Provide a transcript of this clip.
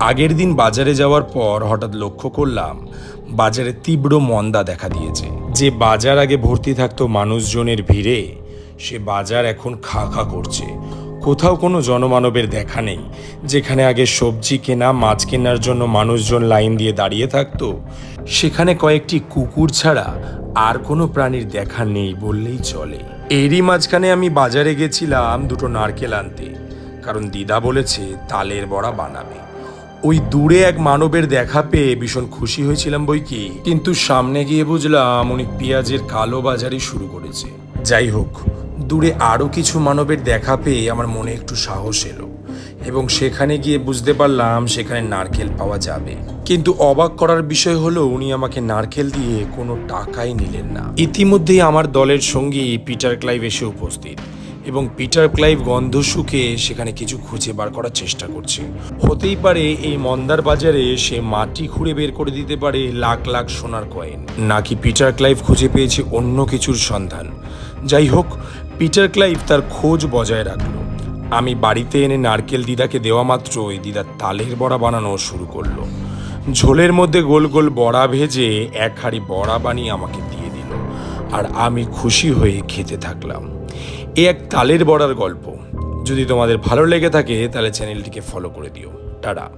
আগের দিন বাজারে যাওয়ার পর হঠাৎ লক্ষ্য করলাম, বাজারে তীব্র মন্দা দেখা দিয়েছে। যে বাজার আগে ভর্তি থাকতো মানুষজনের ভিড়ে, সে বাজার এখন খা খা করছে। কোথাও কোনো জনমানবের দেখা নেই। যেখানে আগে সবজি কেনা, মাছ কেনার জন্য মানুষজন লাইন দিয়ে দাঁড়িয়ে থাকতো, সেখানে কয়েকটি কুকুর ছাড়া আর কোনো প্রাণীর দেখা নেই বললেই চলে। এরই মাঝখানে আমি বাজারে গেছিলাম দুটো নারকেল আনতে, কারণ দিদা বলেছে তালের বড়া বানাবে। ওই দূরে এক মানবের দেখা পেয়ে ভীষণ খুশি হয়েছিলাম বই কি। কিন্তু সামনে গিয়ে বুঝলাম উনি পেঁয়াজের কালো বাজারই শুরু করেছে। যাই হোক, দূরে আরও কিছু মানবের দেখা পেয়ে আমার মনে একটু সাহস এলো এবং সেখানে গিয়ে বুঝতে পারলাম সেখানে নারকেল পাওয়া যাবে। কিন্তু অবাক করার বিষয় হলো উনি আমাকে নারকেল দিয়ে কোনো টাকাই নিলেন না। ইতিমধ্যেই আমার দলের সঙ্গী পিটার ক্লাইভ এসে উপস্থিত। এবং পিটার ক্লাইভ গন্ধ শুকে সেখানে কিছু খুঁজে বার করার চেষ্টা করছে। হতেই পারে এই মন্দার বাজারে সে মাটি খুঁড়ে বের করে দিতে পারে লাখ লাখ সোনার কয়েন। নাকি পিটার ক্লাইভ খুঁজে পেয়েছে অন্য কিছুর সন্ধান? যাই হোক, পিটার ক্লাইভ তার খোঁজ বজায় রাখল। আমি বাড়িতে এনে নারকেল দিদাকে দেওয়া মাত্রই দিদা তালের বড়া বানানো শুরু করল। ঝোলের মধ্যে গোল গোল বড়া ভেজে এক হাঁড়ি বড়া বানিয়ে আমাকে দিয়ে দিল। আর আমি খুশি হয়ে খেতে থাকলাম। এ এক তালের বড়ার গল্প। যদি তোমাদের ভালো লেগে থাকে, তাহলে চ্যানেলটিকে ফলো করে দিও। টাটা।